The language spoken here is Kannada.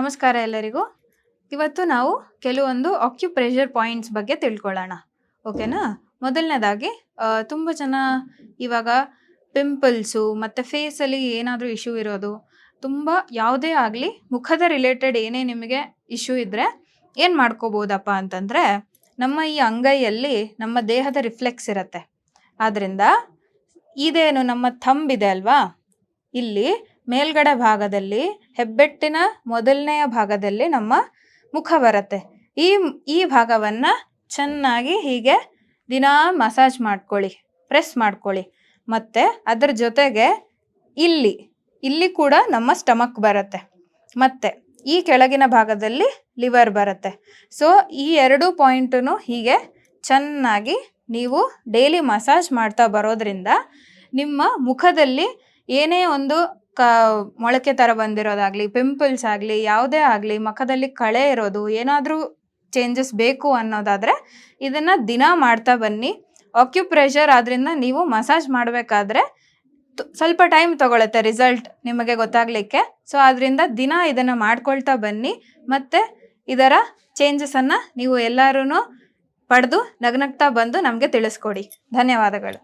ನಮಸ್ಕಾರ ಎಲ್ಲರಿಗೂ. ಇವತ್ತು ನಾವು ಕೆಲವೊಂದು ಆಕ್ಯುಪ್ರೆಷರ್ ಪಾಯಿಂಟ್ಸ್ ಬಗ್ಗೆ ತಿಳ್ಕೊಳ್ಳೋಣ. ಓಕೆನಾ? ಮೊದಲನೇದಾಗಿ ತುಂಬ ಜನ ಇವಾಗ ಪಿಂಪಲ್ಸು ಮತ್ತು ಫೇಸಲ್ಲಿ ಏನಾದರೂ ಇಶ್ಯೂ ಇರೋದು, ತುಂಬ ಯಾವುದೇ ಆಗಲಿ ಮುಖದ ರಿಲೇಟೆಡ್ ಏನೇ ನಿಮಗೆ ಇಶ್ಯೂ ಇದ್ದರೆ ಏನು ಮಾಡ್ಕೋಬೋದಪ್ಪ ಅಂತಂದರೆ, ನಮ್ಮ ಈ ಅಂಗೈಯಲ್ಲಿ ನಮ್ಮ ದೇಹದ ರಿಫ್ಲೆಕ್ಸ್ ಇರುತ್ತೆ. ಆದ್ದರಿಂದ ಇದೇನು ನಮ್ಮ ಥಂಬ್ ಇದೆ ಅಲ್ವಾ? ಇಲ್ಲಿ ಮೇಲ್ಗಡೆ ಭಾಗದಲ್ಲಿ, ಹೆಬ್ಬೆಟ್ಟಿನ ಮೊದಲನೆಯ ಭಾಗದಲ್ಲಿ ನಮ್ಮ ಮುಖ ಬರುತ್ತೆ. ಈ ಈ ಭಾಗವನ್ನು ಚೆನ್ನಾಗಿ ಹೀಗೆ ದಿನಾ ಮಸಾಜ್ ಮಾಡ್ಕೊಳ್ಳಿ, ಪ್ರೆಸ್ ಮಾಡ್ಕೊಳ್ಳಿ. ಮತ್ತು ಅದರ ಜೊತೆಗೆ ಇಲ್ಲಿ ಇಲ್ಲಿ ಕೂಡ ನಮ್ಮ ಸ್ಟಮಕ್ ಬರುತ್ತೆ. ಮತ್ತು ಈ ಕೆಳಗಿನ ಭಾಗದಲ್ಲಿ ಲಿವರ್ ಬರುತ್ತೆ. ಸೊ, ಈ ಎರಡು ಪಾಯಿಂಟನ್ನು ಹೀಗೆ ಚೆನ್ನಾಗಿ ನೀವು ಡೈಲಿ ಮಸಾಜ್ ಮಾಡ್ತಾ ಬರೋದ್ರಿಂದ ನಿಮ್ಮ ಮುಖದಲ್ಲಿ ಏನೇ ಒಂದು ಕ, ಮೊಳಕೆ ಥರ ಬಂದಿರೋದಾಗಲಿ ಪಿಂಪಲ್ಸ್ ಆಗಲಿ, ಯಾವುದೇ ಆಗಲಿ, ಮುಖದಲ್ಲಿ ಕಳೆ ಇರೋದು, ಏನಾದರೂ ಚೇಂಜಸ್ ಬೇಕು ಅನ್ನೋದಾದರೆ ಇದನ್ನು ದಿನ ಮಾಡ್ತಾ ಬನ್ನಿ. ಆಕ್ಯುಪ್ರೆಷರ್ ಆದ್ದರಿಂದ ನೀವು ಮಸಾಜ್ ಮಾಡಬೇಕಾದ್ರೆ ಸ್ವಲ್ಪ ಟೈಮ್ ತಗೊಳತ್ತೆ ರಿಸಲ್ಟ್ ನಿಮಗೆ ಗೊತ್ತಾಗಲಿಕ್ಕೆ. ಸೊ ಅದರಿಂದ ದಿನ ಇದನ್ನು ಮಾಡ್ಕೊಳ್ತಾ ಬನ್ನಿ. ಮತ್ತು ಇದರ ಚೇಂಜಸನ್ನು ನೀವು ಎಲ್ಲರೂ ಪಡೆದು ನಗ್ನಗ್ತಾ ಬಂದು ನಮಗೆ ತಿಳಿಸ್ಕೊಡಿ. ಧನ್ಯವಾದಗಳು.